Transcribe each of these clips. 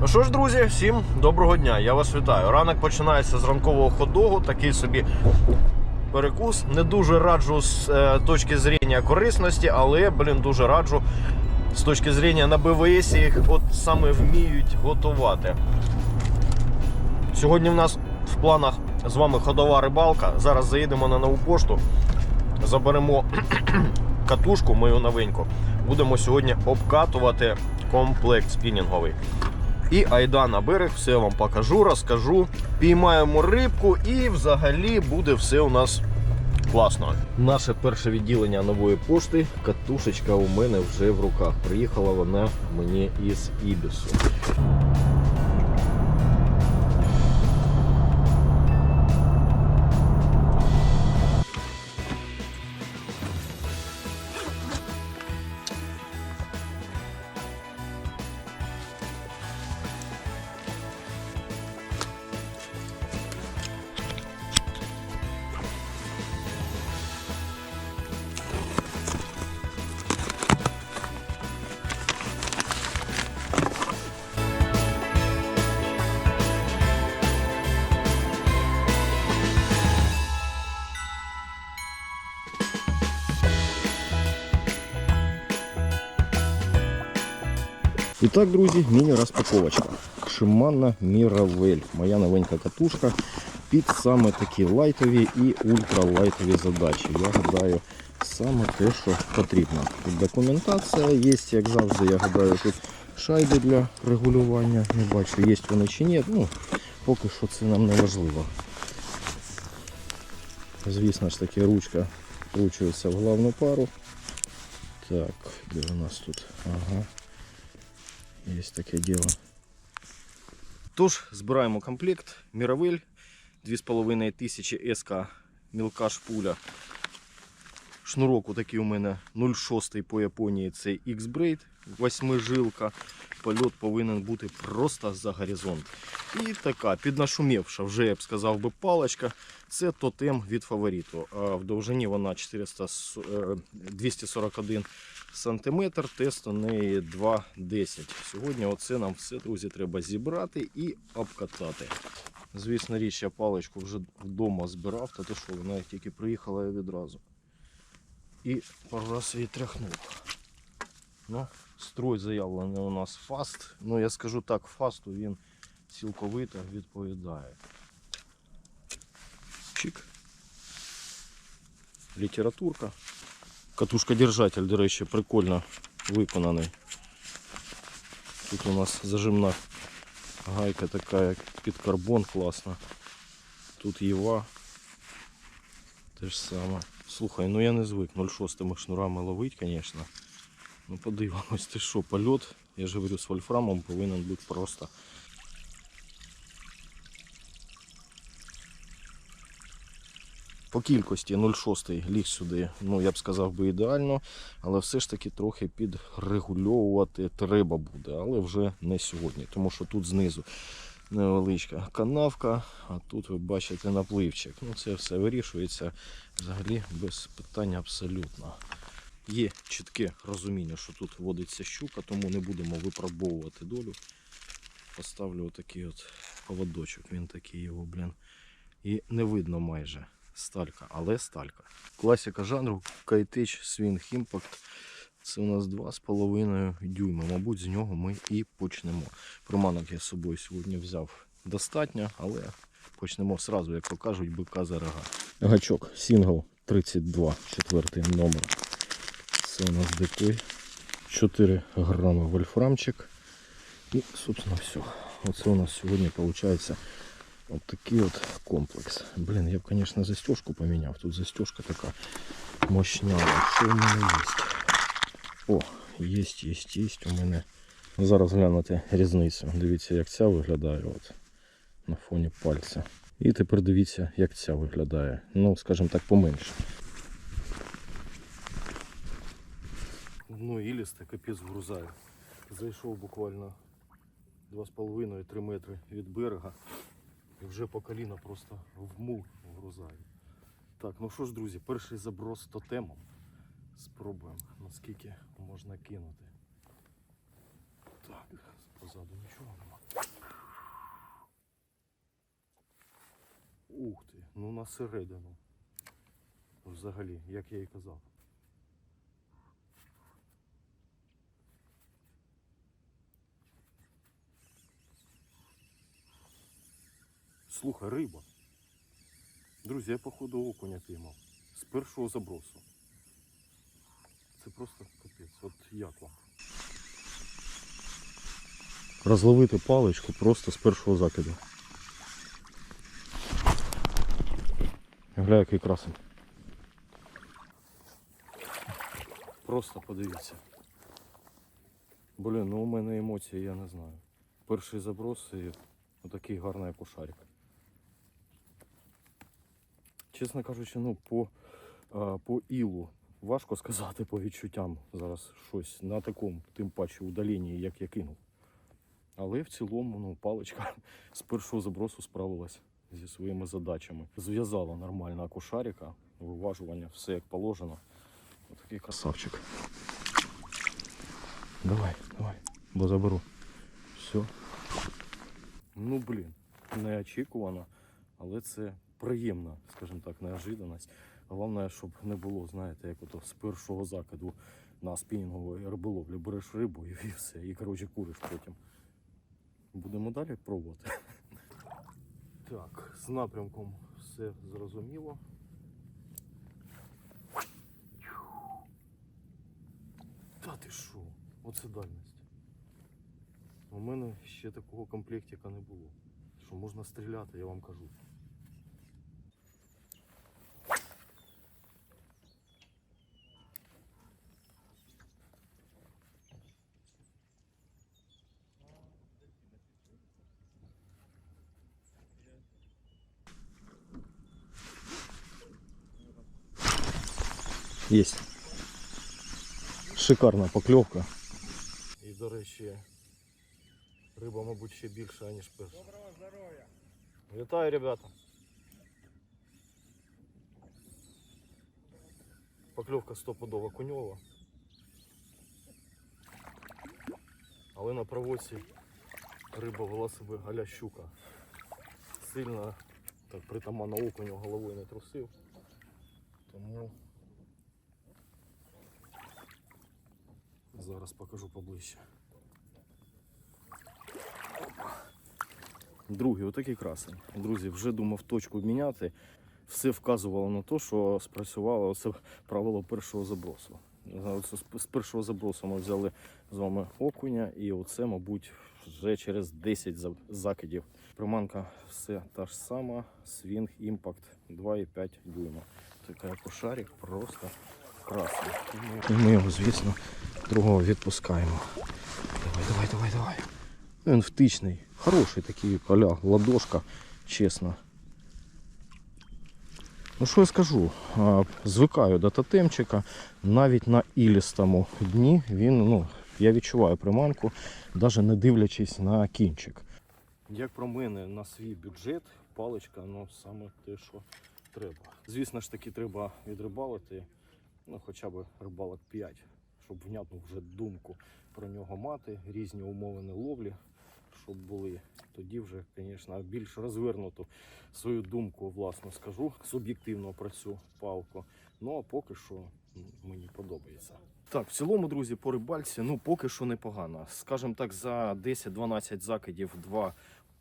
Ну що ж, друзі, всім доброго дня. Я вас вітаю. Ранок починається з ранкового ходогу, такий собі перекус. Не дуже раджу з е, точки зрення корисності, але, блін, дуже раджу з точки зрення на БВС їх от саме вміють готувати. Сьогодні в нас в планах з вами ходова рибалка. Зараз заїдемо на нову пошту, заберемо катушку мою новеньку. Будемо сьогодні обкатувати комплект спінінговий. І айда на берег, все я вам покажу, розкажу. Піймаємо рибку і взагалі буде все у нас класно. Наше перше відділення нової пошти. Катушечка у мене вже в руках. Приїхала вона мені із Ібісу. Так, друзі, міні-розпаковочка. Шиманна Міравель. Моя новенька катушка під саме такі лайтові і ультралайтові задачі. Я гадаю, саме те, що потрібно. Документація є, як завжди, я гадаю, тут шайби для регулювання. Не бачу, є вони чи ні. Ну, поки що це нам не важливо. Звісно ж таки, ручка вкручується в головну пару. Так, де у нас тут? Ага. Є таке діло. Тож, збираємо комплект. Міравель 2500 СК мілка шпуля. Шнурок такий у мене 0,6 по Японії. Це X-Braid, восьмижилка. Польот повинен бути просто за горизонт. І така піднашумівша, вже я б сказав би паличка. Це тотем від фавориту. В довжині вона 400, е, 241 сантиметр, тест у неї 2,10. Сьогодні оце нам все, друзі, треба зібрати і обкатати. Звісно річ, я паличку вже вдома збирав, та то що, вона як тільки приїхала я відразу. І пару раз її тряхнув. Ну, строй заявлений у нас фаст. Ну, я скажу так, фасту він цілковито відповідає. Чик. Літературка. Катушка-держатель, до речі, прикольно виконаний. Тут у нас зажимна гайка така, під карбон класна. Тут єва. Те ж саме. Слухай, ну я не звик 0,6 шнурами ловить, звісно. Ну подивимось, ти що, польот, я ж говорю, з вольфрамом повинен бути просто. По кількості 0,6 ліг сюди, ну я б сказав би ідеально, але все ж таки трохи підрегульовувати треба буде, але вже не сьогодні, тому що тут знизу невеличка канавка, а тут ви бачите напливчик. Ну це все вирішується взагалі без питання абсолютно. Є чітке розуміння, що тут водиться щука, тому не будемо випробовувати долю. Поставлю отакий от поводочок, він такий його, блін. І не видно майже сталька, але сталька. Класика жанру Kiteach Swing Impact. Це у нас 2,5 дюйма. Мабуть, з нього ми і почнемо. Приманок я з собою сьогодні взяв достатньо, але почнемо сразу, як то кажуть, бика за рога. Гачок Сінгл 32, четвертий номер. Це у нас дикой. 4 грами вольфрамчик. І, собственно, все. Оце у нас сьогодні виходить от такий от комплекс. Блін, я б, звісно, застежку поміняв. Тут застежка така мощнява. Що в мене є? О, є, є, є у мене. Зараз глянути різницю. Дивіться, як ця виглядає от, на фоні пальця. І тепер дивіться, як ця виглядає. Ну, скажімо так, поменше. Ну, ілісте, капець вгрузаю. Зайшов буквально 2,5-3 метри від берега. І вже по коліна просто в мул вгрузаю. Так, ну що ж, друзі, перший заброс тотемом. Спробуємо, наскільки можна кинути. Так, позаду нічого нема. Ух ти, ну на середину. Взагалі, як я і казав. Слухай, риба. Друзі, я походу окуня піймав. З першого забросу. Це просто капець. От як вам? Розловити паличку просто з першого закиду. Гля, який красень. Просто подивіться. Блін, ну у мене емоції, я не знаю. Перший заброс і отакий гарний акушарик. Чесно кажучи, ну по, по ілу важко сказати по відчуттям зараз щось на такому, тим паче удаленні, як я кинув. Але в цілому, ну, паличка з першого забросу справилась зі своїми задачами. Зв'язала нормально акушарика, виважування, все як положено. Отакий красавчик. Давай, давай, бо заберу. Все. Ну блін, неочікувано, але це приємна, скажімо так, неожиданність. Головне, щоб не було, знаєте, як ото з першого закиду на спінінгової риболовлі береш рибу і все, і коротше куриш потім. Будемо далі пробувати. Так, з напрямком все зрозуміло. Та ти що? Оце дальність. У мене ще такого комплектика не було. Що можна стріляти, я вам кажу. Есть. Шикарна покльовка. І, до речі, риба, мабуть, ще більша, ніж перша. Доброго здоров'я! Вітаю, ребята. Покльовка стопудова куньова. Але на проводці риба вела себе галя щука. Сильно так притаманно окуню головою не трусив. Тому зараз покажу поближче. Другий, отакий красень. Друзі, вже думав точку міняти. Все вказувало на те, що спрацювало це правило першого забросу. З- першого забросу ми взяли з вами окуня, і оце, мабуть, вже через 10 закидів. Приманка все та ж сама, свінг імпакт 2,5 дюйма. Така як шарик, просто красний. Ми його, звісно, другого відпускаємо. Давай, давай, давай, давай. Він втичний, хороший такий поля, ладошка, чесно. Ну що я скажу? Звикаю до тотемчика. Навіть на ілістому дні він, ну, я відчуваю приманку, навіть не дивлячись на кінчик. Як про мене на свій бюджет, паличка, ну саме те, що треба. Звісно ж таки, треба відрибалити, ну хоча б рибалок 5, щоб внятну вже думку про нього мати, різні умови ловлі, щоб були. Тоді вже, звісно, більш розвернуту свою думку, власне, скажу суб'єктивно про цю палку. Ну а поки що мені подобається. Так, в цілому, друзі, по рибальці, ну поки що непогано. Скажімо так, за 10-12 закидів два.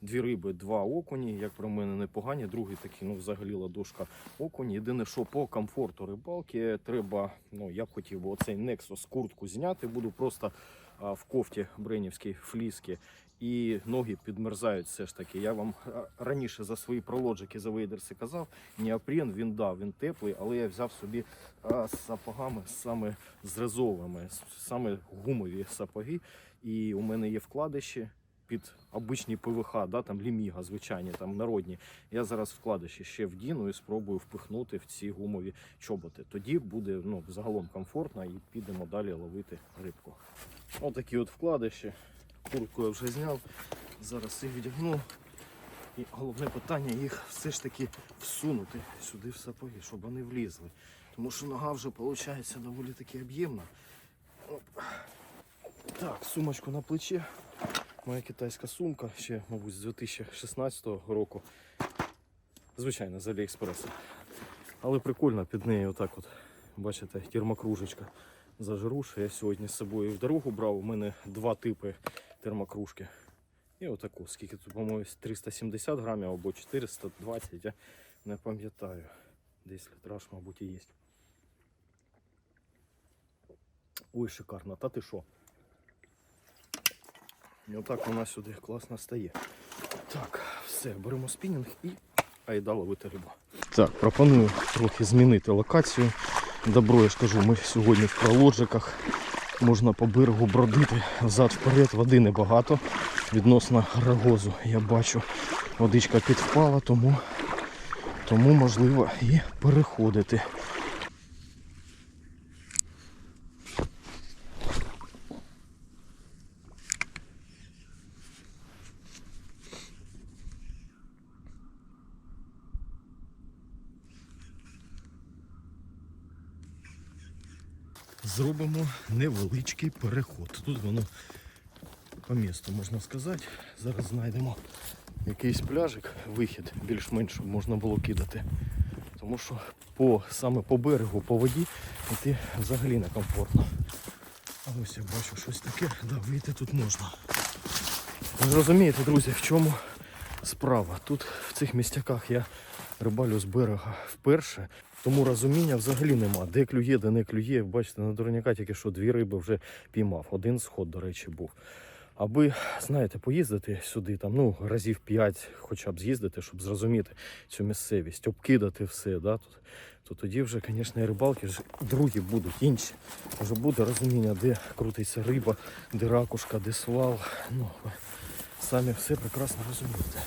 Дві риби, два окуні, як про мене непогані. Другий такий, ну взагалі ладошка окуні. Єдине, що по комфорту рибалки треба, ну я б хотів би оцей Nexus куртку зняти. Буду просто а, в кофті бренівській фліски. І ноги підмерзають все ж таки. Я вам раніше за свої пролоджики за вейдерси казав, неопрен він дав, він теплий, але я взяв собі а, сапогами саме з саме гумові сапоги. І у мене є вкладиші під обичні ПВХ, да, там ліміга, звичайні, там народні. Я зараз вкладиші ще вдіну і спробую впихнути в ці гумові чоботи. Тоді буде ну, загалом комфортно і підемо далі ловити рибку. Отакі от вкладиші. Куртку я вже зняв. Зараз їх вдягну. І головне питання їх все ж таки всунути сюди в сапоги, щоб вони влізли. Тому що нога вже виходить доволі таки об'ємна. Так, сумочку на плечі. Моя китайська сумка ще, мабуть, з 2016 року. Звичайно, з Аліекспресу. Але прикольно під нею отак от, бачите, термокружечка зажируша. Я сьогодні з собою в дорогу брав. У мене два типи термокружки. І отаку, скільки тут, по-моєму, 370 грамів або 420, я не пам'ятаю. Десь літраж, мабуть, і є. Ой, шикарно, та ти що? І отак вона сюди класно стає. Так, все, беремо спінінг і айда ловити рибу. Так, пропоную трохи змінити локацію. Добро, я ж кажу, ми сьогодні в пролоджиках. Можна по берегу бродити взад вперед, води небагато. Відносно рогозу я бачу, водичка підвпала, тому, тому можливо і переходити. Зробимо невеличкий переход. Тут воно по місту, можна сказати. Зараз знайдемо якийсь пляжик, вихід більш-менш можна було кидати. Тому що по, саме по берегу, по воді йти взагалі некомфортно. А ось я бачу щось таке, да, вийти тут можна. Ви розумієте, друзі, в чому справа? Тут в цих містяках я рибалю з берега вперше, тому розуміння взагалі нема. Де клює, де не клює. Бачите, на дурняка тільки що дві риби вже піймав. Один сход, до речі, був. Аби, знаєте, поїздити сюди, там, ну, разів п'ять хоча б з'їздити, щоб зрозуміти цю місцевість, обкидати все, да, тут, то тоді вже, звісно, рибалки ж другі будуть інші. Вже буде розуміння, де крутиться риба, де ракушка, де свал. Ну, самі все прекрасно розумієте.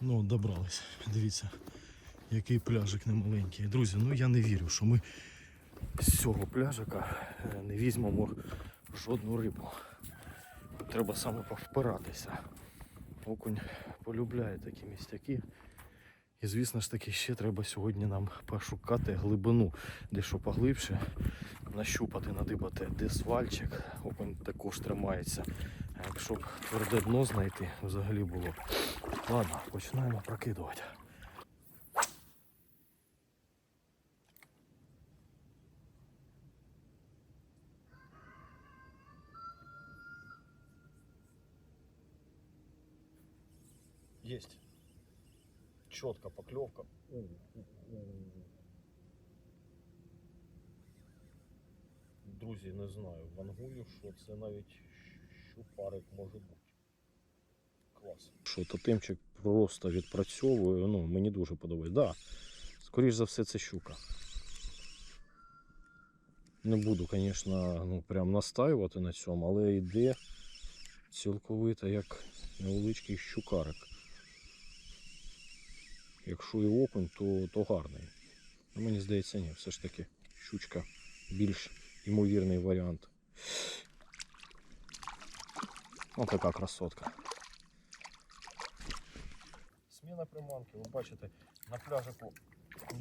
Ну, добрались. Дивіться, який пляжик немаленький. Друзі, ну я не вірю, що ми з цього пляжика е, не візьмемо жодну рибу. Треба саме повпиратися. Окунь полюбляє такі містяки. І звісно ж таки ще треба сьогодні нам пошукати глибину, дещо поглибше, нащупати, надибати, де свальчик. Окунь також тримається. А якщо б тверде дно знайти, взагалі було. б. Ладно, починаємо прокидувати. Есть. Четко поклевка. У, у, у. Друзі, не знаю, вангую, що це навіть щупарик може бути. Клас. Що тотемчик просто відпрацьовує, ну, мені дуже подобається. Да, скоріш за все, це щука. Не буду, звісно, ну, прям настаювати на цьому, але йде цілковито як невеличкий щукарик. Якщо і окунь, то, то гарний. Ну, мені здається, ні, все ж таки щучка більш ймовірний варіант. Ось така красотка. Сміна приманки, ви бачите, на пляжику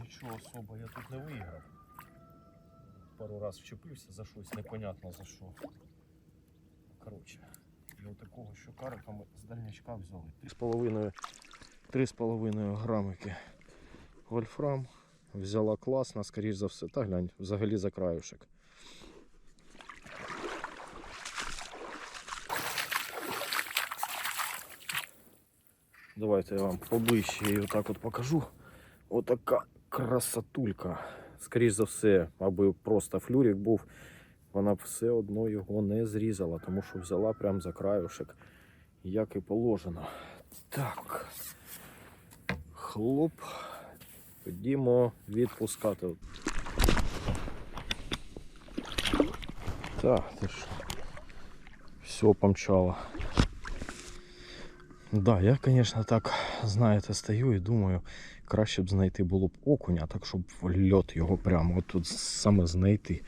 нічого особо я тут не виіграв. Пару раз вчепився за щось, непонятно за що. Коротше, і отакого щукарика ми з дальнячка взяли. 3,5 3,5 грамики вольфрам. Взяла класно, скоріш за все. Та глянь, взагалі за краюшек. Давайте я вам поближче її отак от покажу. Отака красотулька. Скоріш за все, аби просто флюрик був, вона все одно його не зрізала, тому що взяла прям за краюшек, як і положено. Так. Хлоп. Ходімо відпускати. Так, ти ж все помчало. Да, я, звісно, так, знаєте, стою і думаю, краще б знайти було б окуня, так щоб льот його прямо от тут саме знайти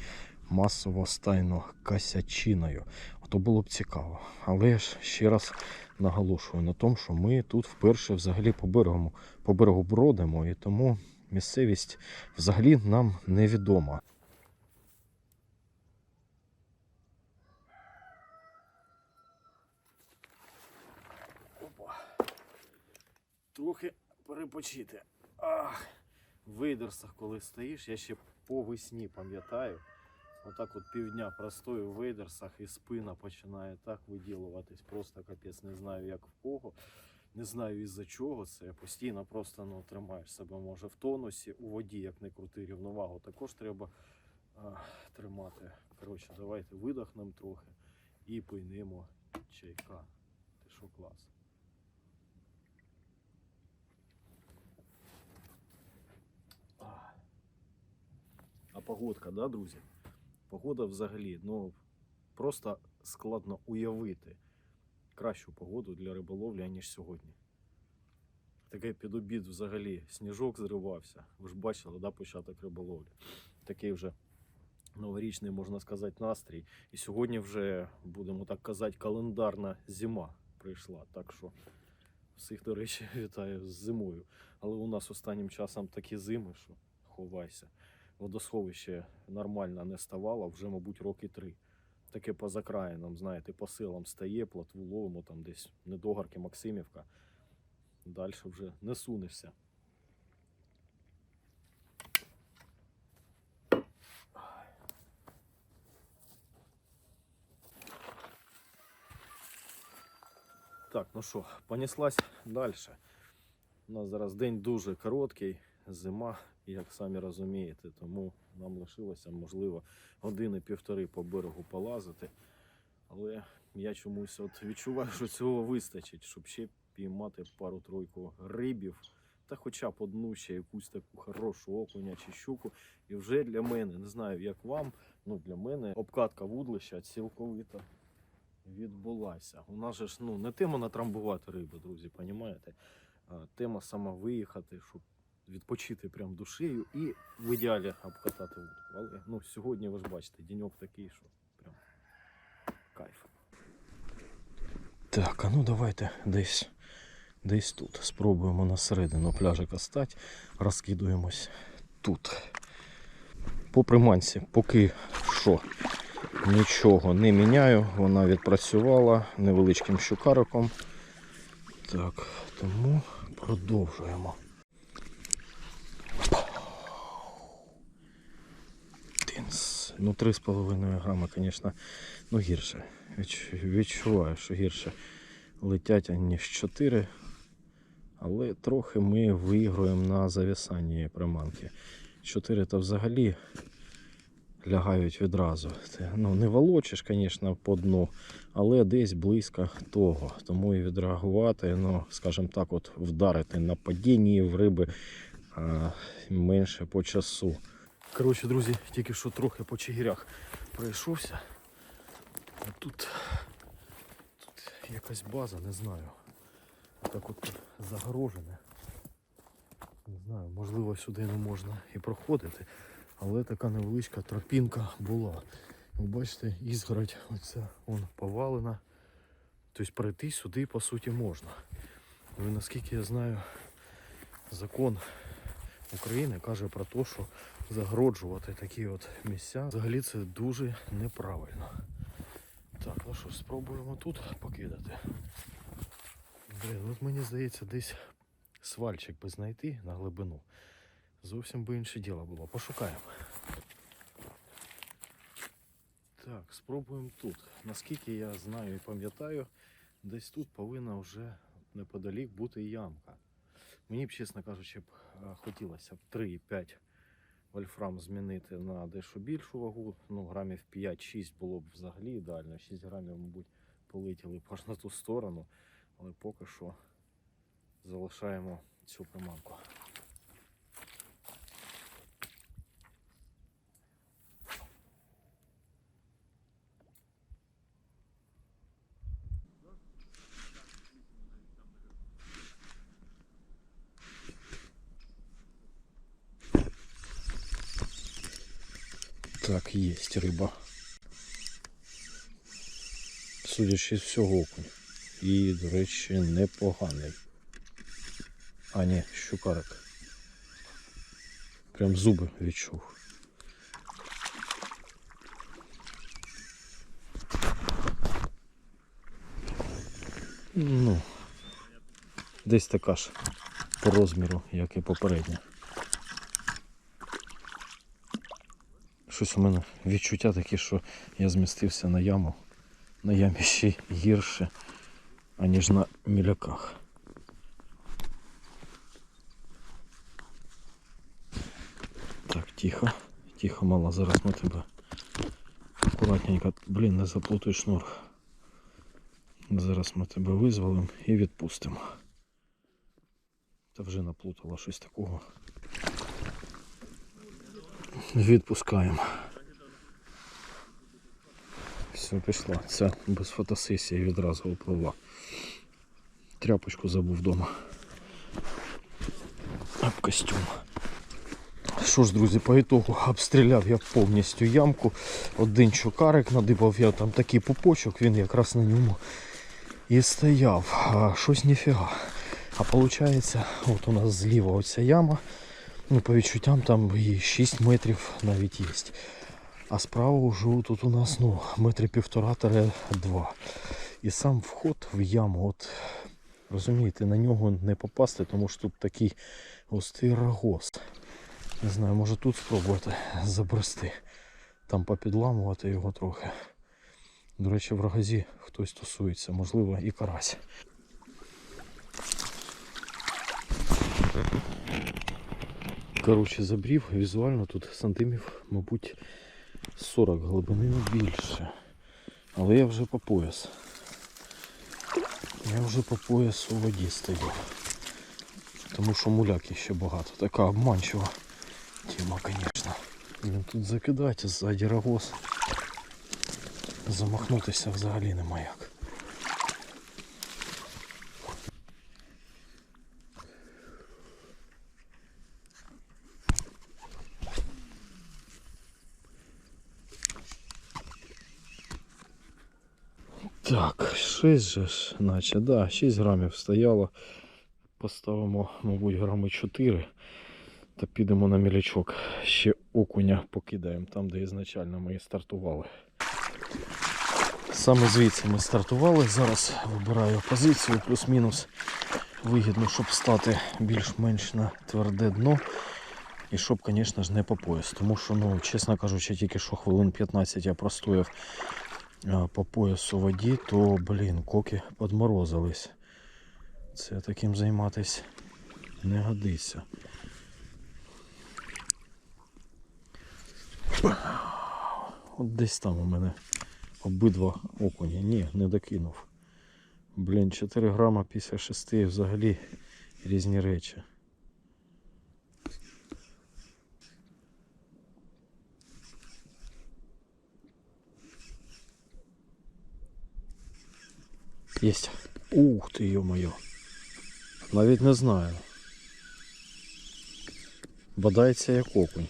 масово стайно косячиною. то було б цікаво. Але ж ще раз наголошую на тому, що ми тут вперше взагалі по берегу, по берегу бродимо, і тому місцевість взагалі нам невідома. Трохи перепочити. Ах. В вейдерсах, коли стоїш, я ще по весні пам'ятаю. Отак от півдня простою в вейдерсах і спина починає так виділуватись. Просто капець, не знаю як в кого. Не знаю із-за чого це. Постійно просто ну, тримаєш себе може в тонусі. У воді, як не крути рівновагу, також треба а, тримати. Коротше, давайте видохнемо трохи і пийнемо чайка. Ти що клас. Погодка, да, друзі? Погода взагалі, ну просто складно уявити кращу погоду для риболовлі, ніж сьогодні. Таке під обід взагалі сніжок зривався. Ви ж бачили, да, початок риболовлі. Такий вже новорічний, можна сказати, настрій. І сьогодні вже, будемо так казати, календарна зима прийшла. Так що всіх, до речі, вітаю з зимою. Але у нас останнім часом такі зими, що ховайся водосховище нормально не ставало вже, мабуть, роки три. Таке по закраїнам, знаєте, по силам стає, платву ловимо там десь недогарки Максимівка. Далі вже не сунешся. Так, ну що, понеслась далі. У нас зараз день дуже короткий, зима, як самі розумієте, тому нам лишилося, можливо, години-півтори по берегу полазити. Але я чомусь от відчуваю, що цього вистачить, щоб ще піймати пару-тройку рибів, та хоча б одну ще якусь таку хорошу окуня чи щуку. І вже для мене, не знаю, як вам, ну для мене обкатка вудлища цілковито відбулася. У нас же ж ну, не тема натрамбувати риби, друзі, понімаєте? Тема сама виїхати, щоб відпочити прям душею і в ідеалі обкатати вудку. Але ну, сьогодні ви ж бачите, деньок такий, що прям кайф. Так, а ну давайте десь, десь тут. Спробуємо на середину пляжика стати, розкидуємось тут. По приманці, поки що нічого не міняю, вона відпрацювала невеличким щукариком. Так, тому продовжуємо. Ну, 3,5 грама, звісно, ну гірше. Відчуваю, що гірше летять, аніж 4. Але трохи ми виграємо на завісанні приманки. 4 то взагалі лягають відразу. Ну, не волочиш, звісно, по дну, але десь близько того. Тому і відреагувати, ну, скажімо так, от вдарити на падінні в риби а, менше по часу. Коротше, друзі, тільки що трохи по чигирях пройшовся. А тут, тут якась база, не знаю. Так от загорожене. Не знаю, можливо сюди не можна і проходити, але така невеличка тропінка була. Ви бачите, ізгородь оця вон повалена. Тобто пройти сюди по суті можна. Ну, і наскільки я знаю, закон України каже про те, що загороджувати такі от місця взагалі це дуже неправильно. Так, ну що, спробуємо тут покидати. Блін, от мені здається, десь свальчик би знайти на глибину. Зовсім би інше діло було. Пошукаємо. Так, спробуємо тут. Наскільки я знаю і пам'ятаю, десь тут повинна вже неподалік бути ямка. Мені б, чесно кажучи, б е, хотілося б 3,5 вольфрам змінити на дещо більшу вагу. Ну, грамів 5-6 було б взагалі ідеально. 6 грамів, мабуть, полетіли аж на ту сторону. Але поки що залишаємо цю приманку. Так, есть рыба. судячи з всього окунь. І, до речі, непоганий. А ні, щукарик. Прям зуби відчув. Ну, десь така ж по розміру, як і попередня. Щось у мене відчуття таке, що я змістився на яму. На ямі ще гірше, аніж на міляках. Так, тихо. Тихо, мало, зараз ми тебе акуратненько, блін, не заплутуй шнур. Зараз ми тебе визволимо і відпустимо. Та вже наплутала щось такого. Відпускаємо. Все, пішла. Ця без фотосесії відразу впливла. Тряпочку забув вдома. Об костюм. Що ж, друзі, по ітогу обстріляв я повністю ямку. Один чукарик надибав я там такий пупочок, він якраз на ньому і стояв. А щось ніфіга. А виходить, от у нас зліва оця яма. Ну, по відчуттям там і 6 метрів навіть є. А справа вже тут у нас ну, метри півтора-два. І сам вход в яму, от розумієте, на нього не попасти, тому що тут такий густий рогоз. Не знаю, може тут спробувати забрести. Там попідламувати його трохи. До речі, в рогозі хтось тусується, можливо, і карась. Коротше, забрів візуально тут сантимів, мабуть, 40 глибини більше. Але я вже по пояс. Я вже по пояс у воді стою. Тому що муляки ще багато. Така обманчива тема, звісно. Блін, тут закидати ззаді рогоз. Замахнутися взагалі нема як. Так, 6 же ж, наче, да, 6 грамів стояло. Поставимо, мабуть, грами 4 та підемо на мілячок. Ще окуня покидаємо там, де ізначально ми і стартували. Саме звідси ми стартували. Зараз вибираю позицію плюс-мінус. Вигідно, щоб стати більш-менш на тверде дно. І щоб, звісно ж, не по пояс. Тому що, ну, чесно кажучи, тільки що хвилин 15 я простояв по поясу воді, то, блін, коки подморозились. Це таким займатися не годиться. От десь там у мене обидва окуні. Ні, не докинув. Блін, 4 грама 56 взагалі різні речі. Єсть. Ух ти, йо-моє. Навіть не знаю. Бодається як окунь.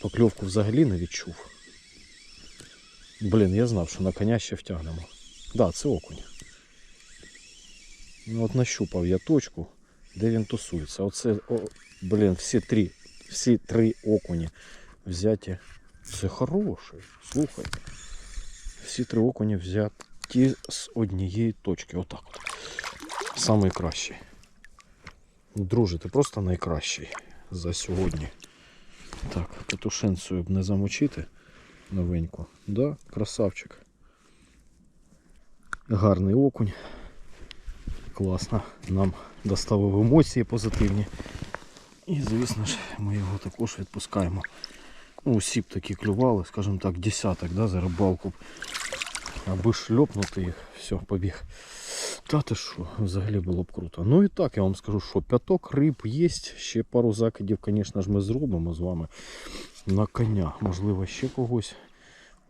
Покльовку взагалі не відчув. Блін, я знав, що на коня ще втягнемо. Да, це окунь. Ну от нащупав я точку, де він тусується. Оце, о, блін, всі три, всі три окуні взяті. Це хороший, слухай. Всі три окуні взяті з однієї точки. Отак от. Самий кращий. Друже, ти просто найкращий за сьогодні. Так, петушинцею б не замочити новеньку. Да, красавчик. Гарний окунь. Класно. Нам доставив емоції позитивні. І, звісно ж, ми його також відпускаємо. Ну, усі б такі клювали, скажімо так, десяток да, за рибалку. Аби шльопнути їх, все, побіг. Та ти що, взагалі було б круто. Ну і так, я вам скажу, що п'яток риб є. Ще пару закидів, звісно ж, ми зробимо з вами на коня. Можливо, ще когось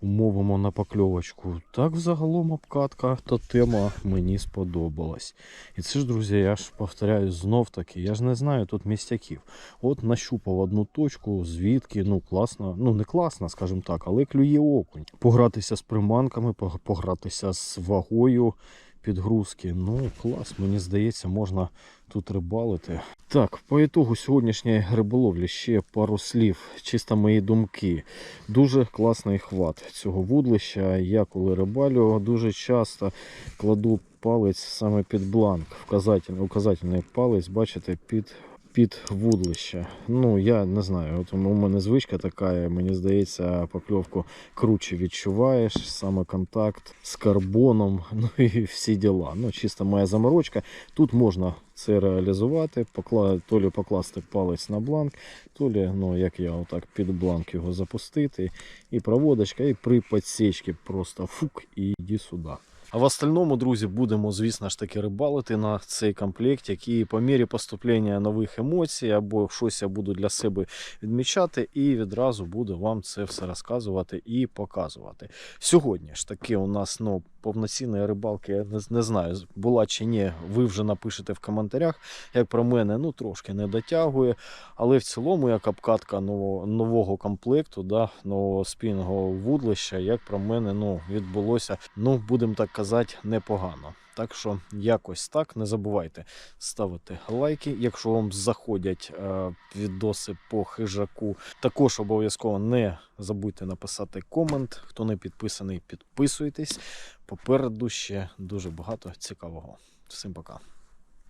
умовимо на покльовочку. Так взагалом обкатка та тема мені сподобалась. І це ж, друзі, я ж повторяю знов таки, я ж не знаю тут містяків. От нащупав одну точку, звідки, ну класно, ну не класно, скажімо так, але клює окунь. Погратися з приманками, пог- погратися з вагою підгрузки. Ну, клас, мені здається, можна тут рибалити. Так, по ітогу сьогоднішньої риболовлі ще пару слів, чисто мої думки. Дуже класний хват цього вудлища. Я коли рибалю, дуже часто кладу палець саме під бланк, указательний палець, бачите, під. Під вудлище. Ну, я не знаю. От у мене звичка така, мені здається, покльовку круче відчуваєш, саме контакт з карбоном, ну і всі діла. Ну, чисто моя заморочка. Тут можна це реалізувати, покла... то лі покласти палець на бланк, то лі, ну, як я отак під бланк його запустити, і проводочка, і при підсічці просто фук і йди сюди. А в остальному, друзі, будемо, звісно ж таки, рибалити на цей комплект, який по мірі поступлення нових емоцій або щось я буду для себе відмічати, і відразу буду вам це все розказувати і показувати. Сьогодні ж таки у нас ну, повноцінної рибалки, я не, не знаю, була чи ні, ви вже напишете в коментарях. Як про мене, ну трошки не дотягує. Але в цілому, як обкатка нового, нового комплекту, да, нового спінного вудлища, як про мене, ну, відбулося, ну, будемо так казати, непогано. Так що якось так. Не забувайте ставити лайки. Якщо вам заходять е, відоси по хижаку, також обов'язково не забудьте написати комент. Хто не підписаний, підписуйтесь. Попереду ще дуже багато цікавого. Всім пока.